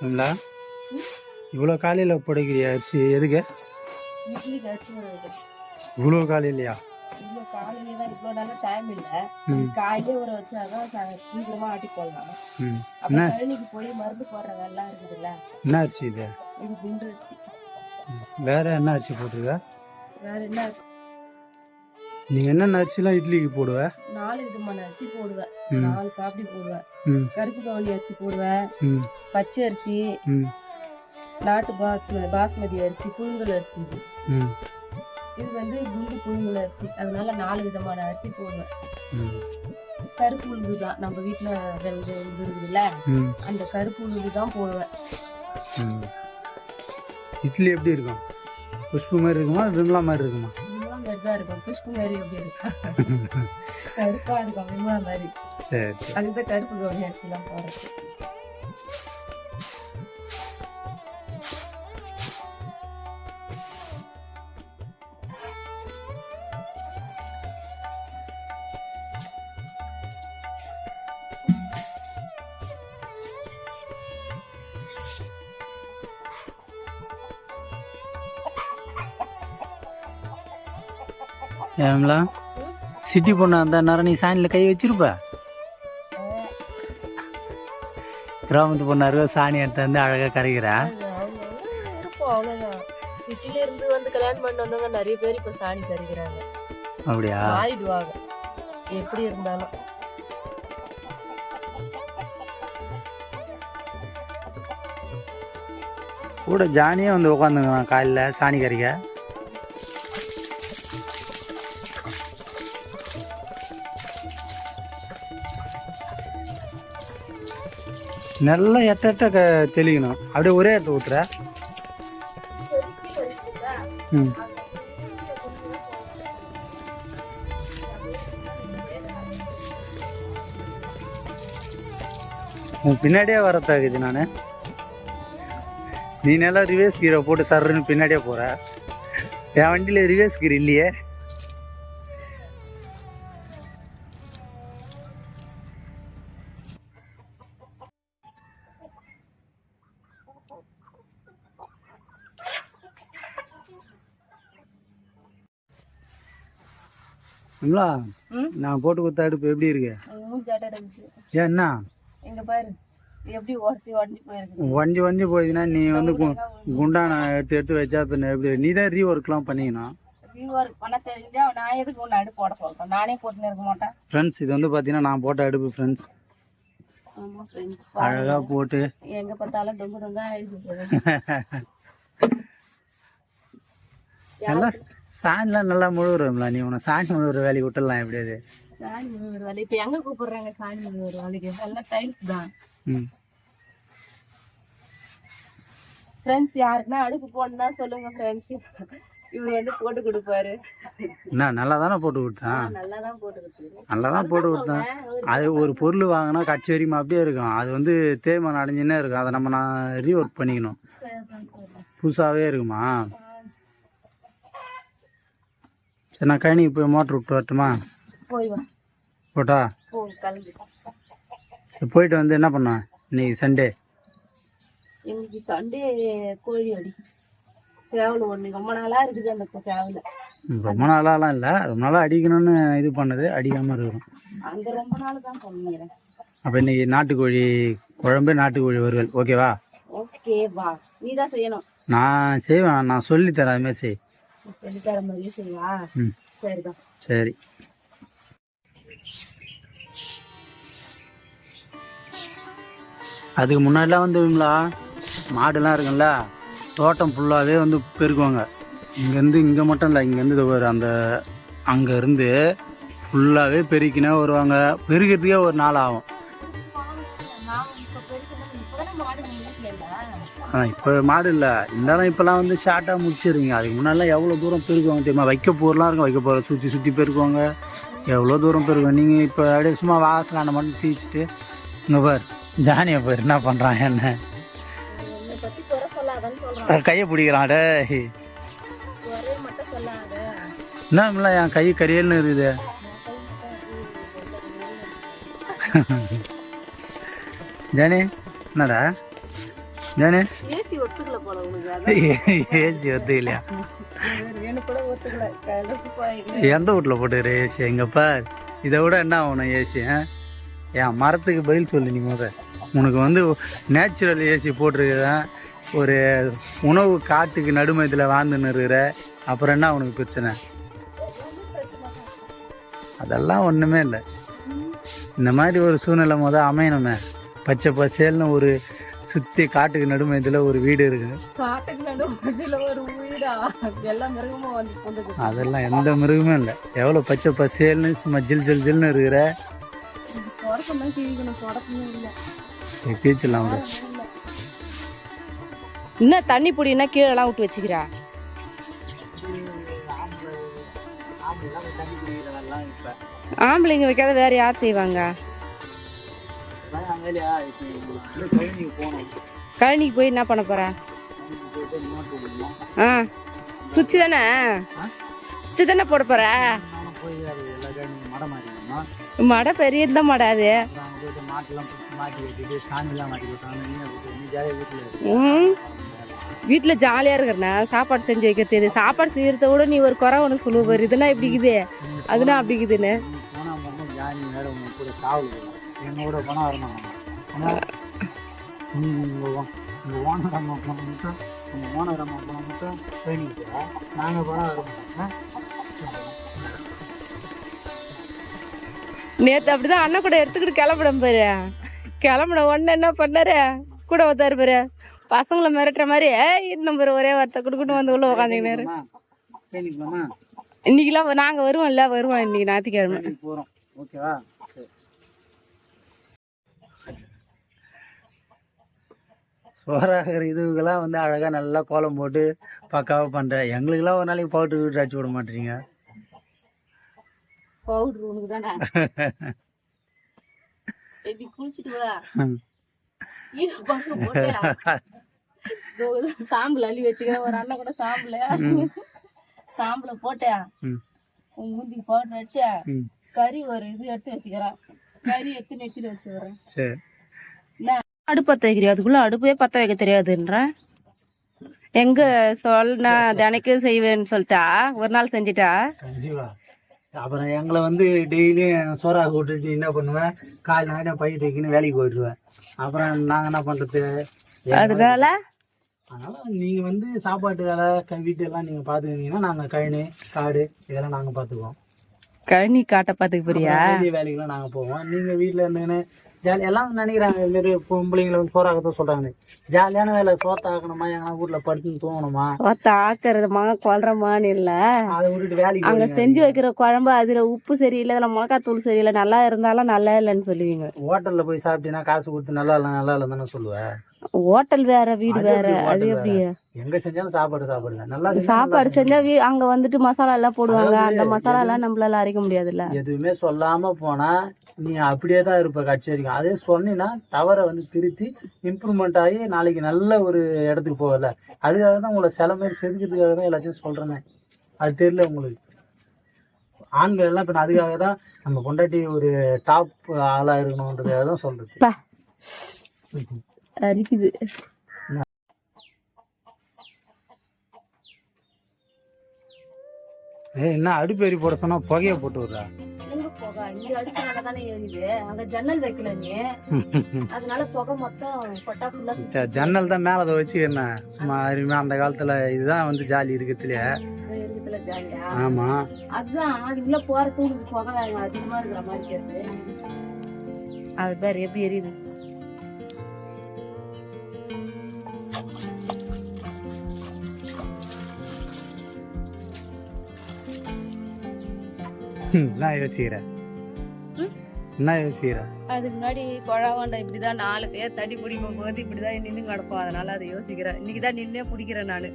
இல்லைங்களா இவ்வளோ காலையில் புடைக்கிறியா அரிசி? எதுக்கு? இவ்வளோ காலையிலையா? இவ்வளோ காலையிலே தான் இவ்வளோ நாளும் டைம் இல்லை. ம். காலையிலே ஊற வச்சாதான் ச- சீக்கிரமா ஆட்டி போடலாம். ம். அப்புறம் கழனிக்கு போய் மருந்து போடுற வேலைலாம் இருக்குதுல்ல? என்ன அரிசி இது? இது குண்டு அரிசி. வேற என்ன அரிசி போட்டுருக்க? வேற என்ன? நீ என்னென்ன அரிசிலாம் இட்லிக்கு போடுவ? நாலு விதமான அரிசி போடுவேன் நாலு காப்பி போடுவேன் கருப்பு கவுளி அரிசி போடுவேன் பச்சை அரிசி. நாட்டு பாஸ்ம பாஸ்மதி அரிசி புழுங்கல் அரிசி. இது. வந்து குண்டு புழுங்கல் அரிசி. அதனால நாலு விதமான அரிசி போடுவேன் கருப்பு உளுந்து தான். நம்ம வீட்டில் ரெண்டு இது இருக்குதுல்ல? அந்த கருப்பு உளுந்து தான் போடுவேன் இட்லி எப்படி இருக்கும்? குஷ்பு மாதிரி இருக்குமா? விமலா மாதிரி இருக்குமா? மாதிரி தான் இருக்கும் புஷ்பு மாதிரி எப்படி இருக்கும். கருப்பா இருக்கும். விமலா மாதிரி. அதுதான் கருப்பு கவுனி அரிசிலாம் போடுறது. ஏம்லா? சிட்டி பொண்ணா அந்த நேரம் நீ சாணியில் கை வச்சிருப்ப? கிராமத்து பொண்ணா இருக்க சாணி எடுத்து வந்து அழகாக கரைக்கிறா? சிட்டில இருந்து வந்து கல்யாணம் பண்ணி வந்தவங்க நிறைய பேர் இப்போ சாணி கறிக்கிறாங்க அப்படியா? மாறிடுவாங்க. எப்படி இருந்தாலும். கூட ஜானியே வந்து உட்காந்துங்களாம் காலையில் சாணி கறிக்க நல்லா எட்ட எட்ட க தெளிக்கணும். அப்படியே ஒரே இடத்த ஊத்துற. ம். உன் பின்னாடியே வரத்தாகுது நான். நீ நல்லா ரிவேஸ் கீரை போட்டு சர்றன்னு பின்னாடியே போகிற என் வண்டியில் ரிவேஸ் கீர் இல்லையே. ம். நான் போட்டு கொடுத்த அடுப்பு எப்படி இருக்கு? ஏன் என்ன? இங்க பாரு வண்டி வண்டி போயிதுன்னா நீ வந்து குண்டான எடுத்து எடுத்து வச்சா பின்ன எப்படி நீ தான் ரீ ஒர்க்லாம் பண்ணிக்கணும் ஃப்ரெண்ட்ஸ் இது வந்து பார்த்தீங்கன்னா நான் போட்ட அடுப்பு ஃப்ரெண்ட்ஸ். அழகாக போட்டு. எங்க பார்த்தாலும் டொங்கு டொங்கா எழுதி போகுது நல்லா சாணிலாம் நல்லா முழுகுறோம்ல. நீ உன சாணி முழுகுற வேலையை விட்டுடலாம் எப்படியாது சாணி ஒரு வேலை இப்போ எங்க கூப்பிடுறாங்க சாணி ஒரு வேலைக்கு? எல்லாம் டைல்ஸ் தான். ம். ஃப்ரெண்ட்ஸ் யாருக்குன்னா அடுப்பு போடணும்னா சொல்லுங்க ஃப்ரெண்ட்ஸ் இவர் வந்து போட்டு கொடுப்பாரு. என்ன நல்லா தானே போட்டு கொடுத்தான் நல்லா தான் போட்டு கொடுத்தாரு நல்லா தான் போட்டு கொடுத்தான் அது ஒரு பொருள் வாங்கினா கட்சி வரைக்கும் அப்படியே இருக்கும். அது வந்து தேய்மானம் அடைஞ்சுன்னே இருக்கும். அதை நம்ம நான் ரீஒர்க் பண்ணிக்கணும். புதுசாகவே இருக்குமா? சரி நான் கழனிக்கு போய் மோட்ரு விட்டு வரட்டுமா? போய் வா. போட்டா? சரி போயிட்டு வந்து என்ன பண்ணேன் இன்னைக்கு சண்டே இன்னைக்கு சண்டே கோழி அடி. சேவல் ஒன்று ரொம்ப நாளா இருக்குது அந்த சேவல். ரொம்ப நாளாலாம் இல்லை. ரொம்ப நாளாக அடிக்கணும்னு இது பண்ணது. அடிக்காமல் இருக்கிறோம் அந்த ரொம்ப நாள் தான் பண்ணிக்கிறேன். அப்போ இன்னைக்கு நாட்டுக்கோழி குழம்பு நாட்டுக்கோழி வறுவல். ஓகேவா ஓகே வா. நீ தான் செய்யணும். நான் செய்வேன். நான் சொல்லித்தரேன் அதுமாதிரி செய். சரி. அதுக்கு முன்னாடிலாம் வந்து இவங்களா மாடுலாம் இருக்குல்ல தோட்டம் ஃபுல்லாகவே வந்து பெருக்குவாங்க. இங்கேருந்து இங்கே மட்டும் இல்லை இங்கேருந்து ஒரு அந்த அங்கேருந்து ஃபுல்லாகவே பெருக்கினே வருவாங்க. பெருக்கிறதுக்கே ஒரு நாள் ஆகும். இப்போ மாடு இல்லை. இருந்தாலும் இப்போலாம் வந்து ஷார்ட்டாக முடிச்சிடுங்க அதுக்கு முன்னாடிலாம் எவ்வளோ தூரம் பெருக்குவாங்க தெரியுமா? வைக்க போர்லாம் இருக்கும். வைக்க போகிற சுற்றி சுற்றி பெருக்குவாங்க எவ்வளோ தூரம் போயிருக்கோம் நீங்கள் இப்போ அப்படியே சும்மா வாசலான மட்டும் தீச்சிட்டு இங்கே பார் ஜானியை பார் என்ன பண்ணுறான் என்ன? கையை பிடிக்கிறான் டே குறைய என்ன என் கை கரியல்னு இருக்குது? ஜானி என்னடா? ஜானி? ஏசி ஒத்துக்கல போல அதான். ஏசி ஒத்து இல்லையா எனக்கு கூட ஒத்துக்கல. கழுத்து போய் எந்த வீட்டில் போட்டுரு ஏசி? எங்கப்பா இதை விட என்ன ஆகணும் ஏசி ஏன் மரத்துக்கு பதில் சொல்லு நீ முத. உனக்கு வந்து நேச்சுரல் ஏசி போட்டிருக்குதான் ஒரு உணவு காட்டுக்கு நடுமயத்தில் வாழ்ந்துன்னு இருக்கிற அப்புறம் என்ன உனக்கு பிரச்சனை? அதெல்லாம் ஒன்றுமே இல்லை. இந்த மாதிரி ஒரு சூழ்நிலை முத அமையணுமே. பச்சை பசேல்னு ஒரு சுற்றி காட்டுக்கு நடுமயத்தில் ஒரு வீடு இருக்குது காட்டுக்கு நடு மண்ணில ஒரு வீடா? எல்லா மிருகமும் வந்து கொண்டு அதெல்லாம் எந்த மிருகமும் இல்லை. எவ்வளோ பச்சை பசேல்னு சும்மா ஜில் ஜில் ஜில்னு இருக்கிற? தொடக்கம் தான் கிழிக்கணும் தொடக்கமே இல்லை. பீச்செல்லாம் விட என்ன தண்ணி பொடினா கீழெல்லாம் விட்டு வச்சுக்கிறா? ஆம்பளைங்க வைக்காத வேற யார் செய்வாங்க? கழனிக்கு போய் என்ன பண்ண போற? ஆ. சுவிட்சு தானே? சுவிட்சு தானே போட போற? மடை பெரியது தான் மடை அது. ம். வீட்டில் ஜாலியாக இருக்கிறண்ணா. சாப்பாடு செஞ்சு வைக்க தெரியுது சாப்பாடு செய்யறத விட நீ ஒரு குறை ஒன்று சொல்லுவ இதுனா இப்படிக்குது அதுனா அப்படிக்குதுன்னு அதுனா அப்படி இருக்குதுன்னு என்னோட பணம் வரணும் உங்கள் ஓனர் அம்மா பணம் மட்டும் உங்கள் ஓனர் அம்மா பணம் மட்டும் போயிட்டு நாங்கள் பணம் வரணும் நேற்று அப்படிதான் அண்ணன் கூட எடுத்துக்கிட்டு கிளம்பிடும் பாரு. கிளம்புன உடனே என்ன பண்ணாரு? கூட வந்தாரு பாரு. பசங்களை மிரட்டுற மாதிரி ஏய் நம்பர் ஒரே வார்த்தை கொடுக்கணும் வந்து உள்ள உட்காந்துக்கினாரு இன்னைக்கெல்லாம் நாங்கள் வருவோம்ல வருவோம் இன்னைக்கு ஞாயிற்றுக்கிழமை. போகிறோம் ஓகேவா சோறாகிற இதுக்கெல்லாம் வந்து அழகாக நல்லா கோலம் போட்டு பக்காவாக பண்ணுறேன் எங்களுக்கெல்லாம் ஒரு நாளைக்கு பவுட்ரு வீட்டு அடிச்சு விட மாட்டீங்க. பவுட்ரு உனக்கு தானே சாம்பல் அள்ளி வச்சுக்கிறேன். ஒரு அண்ணன் கூட சாம்பல. சாம்பல போட்டேன் உன் மூஞ்சிக்கு பவுடர் அடிச்சா. கறி ஒரு இது எடுத்து வச்சுக்கிறேன். கறி எடுத்து நெத்தில வச்சுக்கிறேன். அடுப்பு பற்ற வைக்கிறியா? அதுக்குள்ள அடுப்பே பற்ற வைக்க தெரியாதுன்ற. எங்க சொன்னா தினைக்கும் செய்வேன்னு சொல்லிட்டா? ஒரு நாள் செஞ்சிட்டா? அப்புறம் எங்களை வந்து டெய்லியும் சோறாக விட்டுட்டு என்ன பண்ணுவேன்? கால் நேரம் பைய தைக்கின்னு வேலைக்கு போயிடுவேன். அப்புறம் நாங்கள் என்ன பண்ணுறது அதனால அதனால நீங்கள் வந்து சாப்பாட்டு வேலை க- வீட்டு எல்லாம் நீங்கள் பார்த்துக்கிட்டீங்கன்னா நாங்கள் கழனி காடு இதெல்லாம் நாங்கள் பார்த்துக்குவோம் கழனி காட்ட பாத்துக்க போறியா? வேலைக்கெல்லாம் நாங்கள் போவோம். நீங்கள் வீட்டில் இருந்துன்னு ஜாலி எல்லாம் நினைக்கிறாங்க இதுமாரி பொம்பளைங்களை வந்து சோறாகத்தான் சொல்கிறாங்க ஜாலியான வேலை சோத்த ஆக்கணுமா எங்கன்னா வீட்டில் படுத்துன்னு தூங்கணுமா? ஒத்த ஆக்குறதுமா கொல்றமான்னு இல்ல. அதை விட்டுட்டு வேலைக்கு அங்க. செஞ்சு வைக்கிற குழம்பு அதுல உப்பு சரியில்லை அதுல மிளகாத்தூள் சரியில்லை நல்லா இருந்தாலும் நல்லா இல்லைன்னு சொல்லுவீங்க. ஹோட்டலில் போய் சாப்பிட்டீங்கன்னா காசு கொடுத்து நல்லா இல்லை நல்லா இல்லை தானே சொல்லுவேன் ஹோட்டல் வேற வீடு வேற அது hotel எப்படி எங்க செஞ்சாலும் சாப்பாடு சாப்பிடல நல்லா சாப்பாடு செஞ்சா அங்க வந்துட்டு மசாலா எல்லாம் போடுவாங்க. அந்த மசாலா எல்லாம் நம்மளால அரைக்க முடியாதுல்ல. எதுவுமே சொல்லாம போனா நீ அப்படியே தான் இருப்ப கட்சி வரைக்கும். அதே சொன்னீங்கன்னா தவறை வந்து திருத்தி இம்ப்ரூவ்மெண்ட் ஆகி நாளைக்கு நல்ல ஒரு இடத்துக்கு போகல. அதுக்காக தான் உங்களை சில பேர் செதுக்கிறதுக்காக தான் எல்லாத்தையும் சொல்றேனே. அது தெரியல உங்களுக்கு. ஆண்கள் எல்லாம் இப்போ அதுக்காக தான் நம்ம கொண்டாட்டி ஒரு டாப் ஆளா இருக்கணுன்றதுக்காக தான் சொல்றது. பா. ஏய் என்ன அடுப்பேரி போட சொன்னா புகைய போட்டு விடுறா? எங்க புகை? இங்க அடிக்கிறனால தானே எரியுது அங்க ஜன்னல் வைக்கல நீ. அதனால புகை மொத்தம் கொட்டா ஃபுல்லா ச- ஜன்னல் தான் மேலே அதை வச்சு என்ன? சும்மா அருமையாக அந்த காலத்தில் இதுதான் வந்து ஜாலி இருக்கிறதுலையே இருக்குதுல ஜாலியா? ஆமாம் அதுதான் அது உள்ள போறதுக்கு உங்களுக்கு புகை வேகம் அதிகமா இருக்கிற மாதிரி இருக்கு அது பேர் எப்படி எரியுது? என்ன யோசிக்கிறேன் ம்? என்ன யோசிக்கிறேன் அதுக்கு முன்னாடி குழாவாண்டா இப்படிதான் நாலு பேர் தடி பிடிக்கும் போது இப்படிதான் நின்று கிடப்போம். அதனால அதை யோசிக்கிறேன். இன்னைக்கு தான் நின்னே பிடிக்கிறேன் நானு.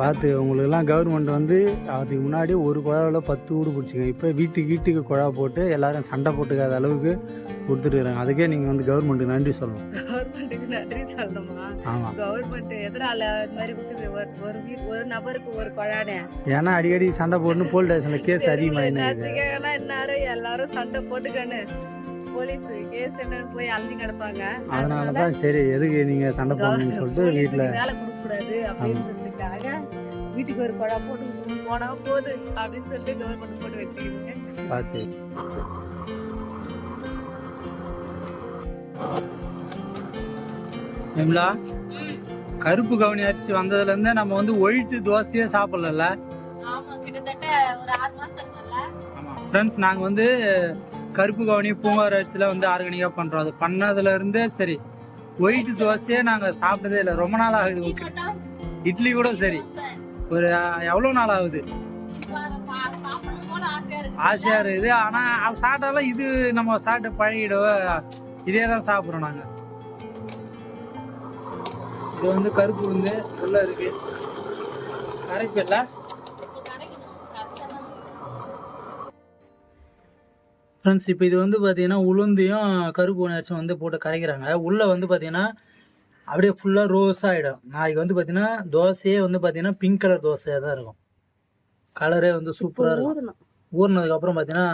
பார்த்து உங்களுக்கெல்லாம் கவர்மெண்ட் வந்து அதுக்கு முன்னாடி ஒரு குழாவில் பத்து வீடு பிடிச்சிங்க. இப்போ வீட்டுக்கு வீட்டுக்கு குழா போட்டு எல்லாரும் சண்டை போட்டுக்காத அளவுக்கு கொடுத்துட்டுருக்காங்க அதுக்கே நீங்கள் வந்து கவர்மெண்ட்டுக்கு நன்றி சொல்லணும். கவர்மெண்ட்டுக்கு நன்றி சொல்லணுமா? ஆமாம் கவர்மெண்ட் எதனால இந்த மாதிரி விட்டுது? ஒரு ஒரு நபருக்கு ஒரு குழானே. ஏன்னா அடிக்கடி சண்டை போட்டுன்னு போலீஸ் ஸ்டேஷனில் கேஸ் ஏன்னா எல்லாரும் எல்லாரும் சண்டை போட்டுக்கன்னு. போலீஸ் கேஸ் என்னன்னு போய் அழிஞ்சு கிடப்பாங்க. அதனால தான் சரி எதுக்கு நீங்கள் சண்டை போடணும்னு சொல்லிட்டு வீட்டில் வேலை கொடுக்க கூடாது அப்படின்றதுக்காக வீட்டுக்கு ஒரு குழா போட்டு போனா போகுது அப்படின்னு சொல்லிட்டு டோர் பண்ணி போட்டு வச்சுக்கிதுங்க பார்த்து விமலா கருப்பு கவுனி அரிசி வந்ததுலேருந்து நம்ம வந்து ஒயிட்டு தோசையே சாப்பிடல ஆமா கிட்டத்தட்ட ஒரு ஆறு மாசம் இருக்கும்ல. ஆமாம் ஃப்ரெண்ட்ஸ் நாங்கள் வந்து கருப்பு கவுனி பூங்கார் அரிசியில் வந்து ஆர்கானிக்காக பண்ணுறோம் அது பண்ணதுலேருந்தே சரி ஒயிட்டு தோசையே நாங்கள் சாப்பிட்டதே இல்லை. ரொம்ப நாள் ஆகுது இட்லி கூட சரி. ஒரு எவ்வளோ நாள் ஆகுது? ஆசையாக இருக்குது. ஆனால் அது சாப்பிட்டாலும் இது நம்ம சாப்பிட்டு பழகிடுவோம் இதே தான் சாப்பிட்றோம் நாங்கள் இது வந்து கருப்பு உளுந்து உள்ள இருக்கு. கரைப்பு இல்லை? ஃப்ரெண்ட்ஸ் இப்போ இது வந்து பார்த்தீங்கன்னா உளுந்தையும் கருப்பு உணர்ச்சி வந்து போட்டு கரைக்கிறாங்க. உள்ளே வந்து பார்த்தீங்கன்னா அப்படியே ஃபுல்லாக ரோஸ் ஆகிடும் நாளைக்கு வந்து பார்த்தீங்கன்னா தோசையே வந்து பார்த்தீங்கன்னா பிங்க் கலர் தோசையாக தான் இருக்கும். கலரே வந்து சூப்பராக இருக்கும். ஊறினதுக்கப்புறம் பார்த்தீங்கன்னா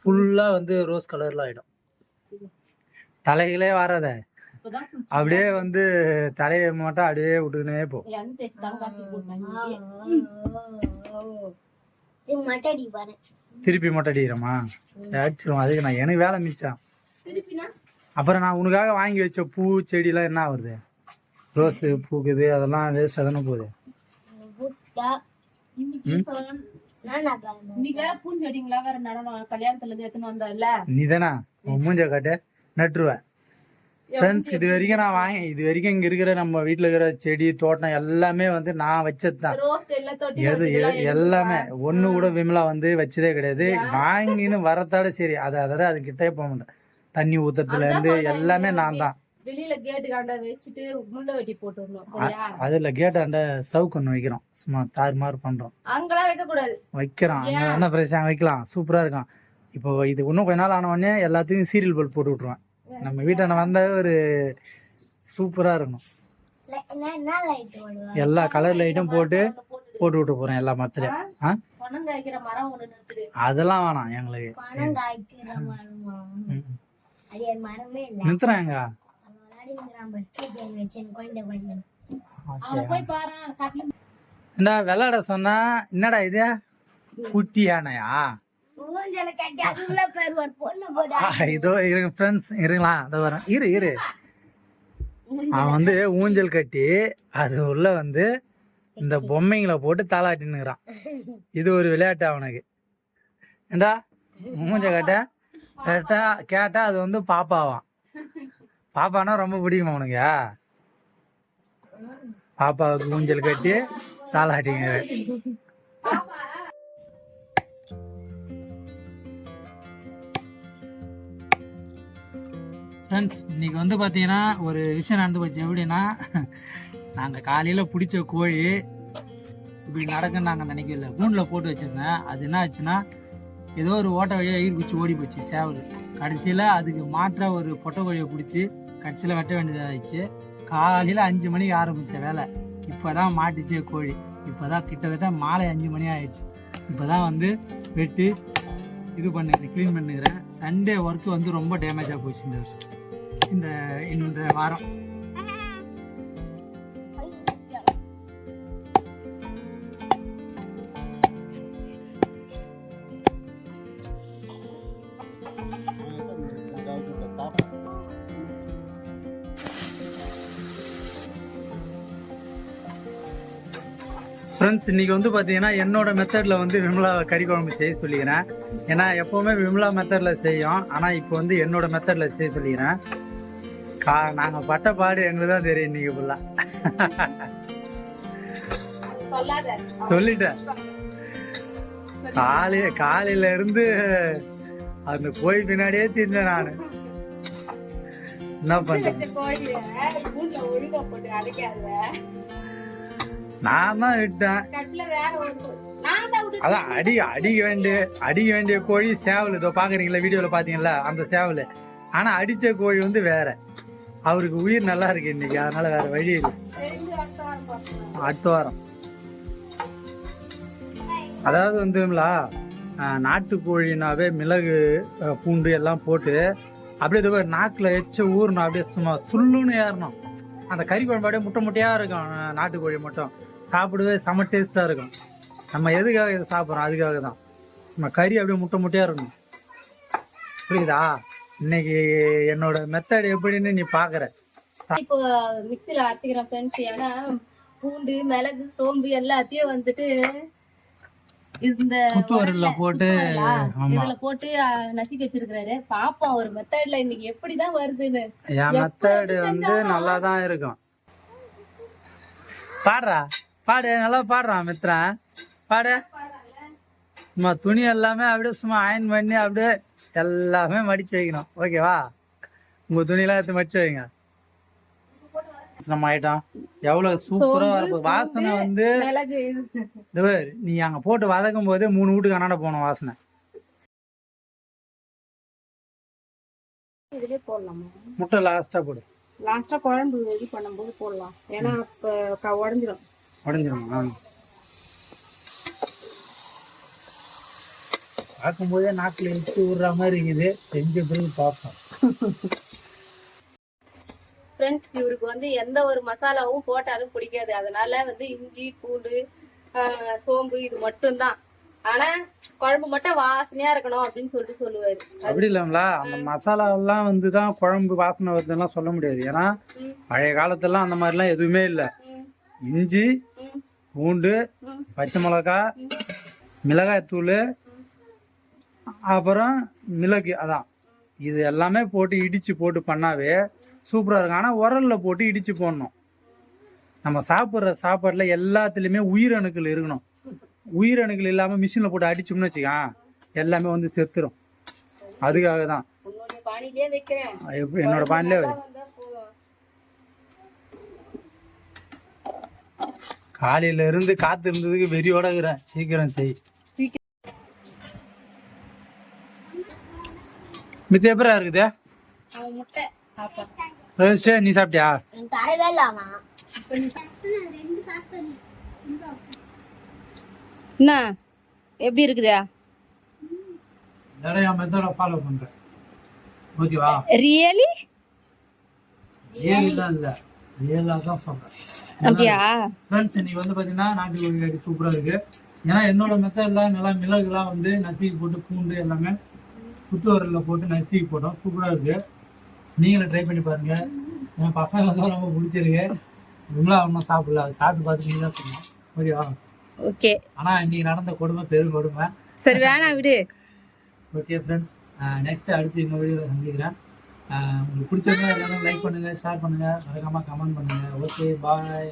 ஃபுல்லாக வந்து ரோஸ் கலரில் ஆகிடும் தலைகளே வராத. அப்படியே வந்து தலையை மட்டும் அப்படியே விட்டுக்கினே போ. திருப்பி மட்டும் அடிக்கிறோமா சரி அடிச்சிருவோம் அதுக்கு நான் எனக்கு வேலை மிச்சம். திருப்பினா? அப்புறம் நான் உனக்காக வாங்கி வச்ச பூ செடிலாம் என்ன வருது ரோஸு பூக்குது அதெல்லாம் வேஸ்ட்டாக தானே போகுது. நீ தானே உன் மூஞ்ச காட்டு நட்டுருவேன் ஃப்ரெண்ட்ஸ் இது வரைக்கும் நான் வாங்கி இது வரைக்கும் இங்கே இருக்கிற நம்ம வீட்டில் இருக்கிற செடி தோட்டம் எல்லாமே வந்து நான் வச்சது தான் ரோஸ் எல்லாம் தொட்டி எது எல்லாமே. ஒன்று கூட விமலா வந்து வச்சதே கிடையாது. வாங்கின்னு வரத்தால சரி அதை அதோட அது கிட்டே போக மாட்டேன். தண்ணி ஊத்துறதுல இருந்து எல்லாமே நான் தான் வெளியில கேட்டு காண்ட வச்சுட்டு முள்ள வெட்டி சரியா? அதில் கேட்ட அந்த சவுக்கு ஒன்று வைக்கிறோம். சும்மா தாறு மாதிரி பண்ணுறோம் அங்கெல்லாம் வைக்க கூடாது. வைக்கிறோம். அங்கே என்ன பிரச்சனை வைக்கலாம். சூப்பராக இருக்கும் இப்போ இது இன்னும் கொஞ்ச நாள் ஆன உடனே எல்லாத்தையும் சீரியல் பல்ப் போட்டு விட்ருவேன் நம்ம வீட்டாண்ட வந்தாவே ஒரு சூப்பராக இருக்கும். என்ன ஓடுவா எல்லா கலர் லைட்டும் போட்டு போட்டு விட்டு போகிறேன் எல்லா மரத்துலையும். ஆ? அதெல்லாம் வேணாம் எங்களுக்கு. பணம் காய்க்கிற மரமா? அது ஒரு மரமே இல்ல. நிறுத்துறாங்க. என்னடா விளாட சொன்னா என்னடா இது. குட்டி யானையா? இதோ இருங்க ஃப்ரெண்ட்ஸ் இருங்களா? அதோ வரேன். இரு இரு. அவன் வந்து ஊஞ்சல் கட்டி அது உள்ள வந்து இந்த பொம்மைங்களை போட்டு தாளாட்டின்னுக்குறான். இது ஒரு விளையாட்டு அவனுக்கு. ஏண்டா? மூஞ்ச கட்ட. கேட்டா கேட்டா அது வந்து பாப்பாவாம். பாப்பானா ரொம்ப பிடிக்குமா உனக்கு பாப்பாவுக்கு ஊஞ்சல் கட்டி தாளாட்டிங்க ஃப்ரெண்ட்ஸ் இன்னைக்கு வந்து பார்த்தீங்கன்னா ஒரு விஷயம் நடந்து போச்சு. எப்படின்னா நாங்கள் காலையில் பிடிச்ச கோழி இப்படி நடக்குன்னு நாங்கள் நினைக்கல கூண்டில் போட்டு வச்சுருந்தேன். அது என்ன ஆச்சுன்னா ஏதோ ஒரு ஓட்ட வழியாக ஈர் குச்சி ஓடி போச்சு சேவல். கடைசியில் அதுக்கு மாற்ற ஒரு பொட்டை கோழியை பிடிச்சி கடைசியில் வெட்ட வேண்டியதாக ஆயிடுச்சு. காலையில் அஞ்சு மணிக்கு ஆரம்பித்த வேலை. இப்போ தான் மாட்டிச்சு கோழி. இப்போ தான் கிட்டத்தட்ட மாலை அஞ்சு மணி ஆயிடுச்சு. இப்போ தான் வந்து வெட்டி இது பண்ணுறேன் க்ளீன் பண்ணுகிறேன். சண்டே ஒர்க்கு வந்து ரொம்ப டேமேஜாக போச்சு இந்த வருஷம் இந்த இந்த வாரம். ஃப்ரெண்ட்ஸ் இன்னைக்கு வந்து பார்த்தீங்கன்னா என்னோட மெத்தடில் வந்து விமலா கறி குழம்பு செய்ய சொல்லிக்கிறேன். ஏன்னா எப்போவுமே விமலா மெத்தடில் செய்யும். ஆனால் இப்போ வந்து என்னோட மெத்தடில் செய்ய சொல்லிக்கிறேன். கா நாங்கள் பட்ட பாடு எங்களுக்கு தான் தெரியும் இன்னைக்கு ஃபுல்லாக சொல்லிட்டேன். காலை காலையில இருந்து அந்த கோயில் பின்னாடியே திரிஞ்சேன் நான். என்ன பண்றது? நான் தான் விட்டேன் அதான் அடி அடிக்க வேண்டிய அடிக்க வேண்டிய கோழி சேவல். இதோ பாக்குறீங்களா வீடியோல பாத்தீங்களா? அந்த சேவல். ஆனா அடிச்ச கோழி வந்து வேற. அவருக்கு உயிர் நல்லா இருக்கு இன்னைக்கு. அதனால வேற வழி இல்லை. அடுத்த வாரம் அதாவது வந்துங்களா நாட்டுக்கோழினாவே மிளகு பூண்டு எல்லாம் போட்டு அப்படியே இது நாக்குல எச்ச ஊறணும் அப்படியே சும்மா சுள்ளுன்னு ஏறணும். அந்த கறி குழம்பு அப்படியே முட்டை முட்டையா இருக்கும். நாட்டுக்கோழி மட்டும். சாப்பிடவே செம டேஸ்டா இருக்கும். நம்ம எதுக்காக இதை சாப்பிட்றோம்? அதுக்காக தான் நம்ம கறி அப்படியே முட்டை முட்டையா இருக்கணும். புரியுதா? இன்னைக்கு என்னோட மெத்தட் எப்படின்னு நீ பாக்குற. இப்போ மிக்சில அரைச்சிக்கிறேன் ஃப்ரெண்ட்ஸ் ஏன்னா பூண்டு மிளகு சோம்பு எல்லாத்தையும் வந்துட்டு இந்த போட்டு இதுல போட்டு நசுக்கி வச்சிருக்கிறாரு. பாப்போம் ஒரு மெத்தட்ல இன்னைக்கு எப்படிதான் வருதுன்னு. என் மெத்தடு வந்து நல்லா தான் இருக்கும். பாடுறா. பாடு நல்லா பாடுறான் மித்ரன் பாடு. சும்மா துணி எல்லாமே அப்படியே சும்மா அயன் பண்ணி அப்படியே எல்லாமே மடிச்சு வைக்கணும். ஓகேவா உங்க துணியெல்லாம் எடுத்து மடிச்சு வைங்க. நம்ம ஆயிட்டோம் எவ்வளவு சூப்பரா இருக்கும். வாசனை வந்து நீ அங்க போட்டு வதக்கும் போதே மூணு வீட்டுக்கு அண்ணாட போகணும் வாசனை. இதுலயே போடலாமா? முட்டை லாஸ்டா போடு. லாஸ்டா குழம்பு ரெடி பண்ணும்போது போடலாம். ஏன்னா இப்ப உடஞ்சிரும் பார்க்கும்போதே நாக்கில் எடுத்து விடுற மாதிரி இருக்குது. செஞ்ச பிறகு பார்ப்போம். ஃப்ரெண்ட்ஸ் இவருக்கு வந்து எந்த ஒரு மசாலாவும் போட்டாலும் பிடிக்காது. அதனால வந்து இஞ்சி பூண்டு சோம்பு இது மட்டும்தான். ஆனா குழம்பு மட்டும் வாசனையா இருக்கணும் அப்படின்னு சொல்லிட்டு சொல்லுவாரு. அப்படி இல்லைங்களா? அந்த மசாலாவெல்லாம் வந்து தான் குழம்பு வாசனை வருதுலாம் சொல்ல முடியாது. ஏன்னா. பழைய காலத்துலாம் அந்த மாதிரிலாம் எதுவுமே இல்லை. இஞ்சி பூண்டு பச்சை மிளகா ம். மிளகாய்த்தூள் அப்புறம் மிளகு அதான். இது எல்லாமே போட்டு இடிச்சு போட்டு பண்ணாவே சூப்பராக இருக்கும். ஆனால் உரலில் போட்டு இடிச்சு போடணும். நம்ம சாப்பிட்ற சாப்பாட்டில் எல்லாத்துலேயுமே உயிரணுக்கள் இருக்கணும். உயிரணுக்கள் இல்லாமல் மிஷினில் போட்டு அடிச்சோம்னு வச்சுக்கேன் எல்லாமே வந்து செத்துரும். அதுக்காக தான் என்னோட பாண்டிலே நல்லா வந்தா போதும் காலையில இருந்து காத்து இருந்ததுக்கு வெறியோட இருக்கிறேன் சீக்கிரம் செய். மித்த எப்பரா இருக்குது? முட்டை நீ சாப்பிட்டியா? தரவே என்ன? எப்படி இருக்குதா? ஃபாலோ பண்றேன் ஓகேவா? ரியலி ரியலாம் இல்லை. ரியலாக தான் சொல்றேன். அப்படியா? ஃப்ரெண்ட்ஸ் இன்னைக்கு வந்து பார்த்தீங்கன்னா நாட்டு கோழி கறி சூப்பராக இருக்கு. ஏன்னா என்னோட மெத்தடில் நல்லா மிளகுலாம் வந்து நசுக்கி போட்டு பூண்டு எல்லாமே குத்து வரலில் போட்டு நசுக்கி போட்டோம். சூப்பராக இருக்கு. நீங்களும் ட்ரை பண்ணி பாருங்க. என் பசங்களுக்கு ரொம்ப பிடிச்சிருக்கு. இவங்களும் அவனும் சாப்பிடல. அது சாப்பிட்டு பார்த்து நீ தான் சொன்னோம் ஓகேவா ஓகே. ஆனால் இன்னைக்கு நடந்த கொடுமை பெரும் கொடுமை. சரி வேணாம் விடு. ஓகே ஃப்ரெண்ட்ஸ் நெக்ஸ்ட் அடுத்து இந்த வீடியோவில் சந்திக்கிறேன். உங்களுக்கு பிடிச்சிருந்தா எல்லாரும் லைக் பண்ணுங்க ஷேர் பண்ணுங்க. மறக்காம கமெண்ட் பண்ணுங்க. Okay bye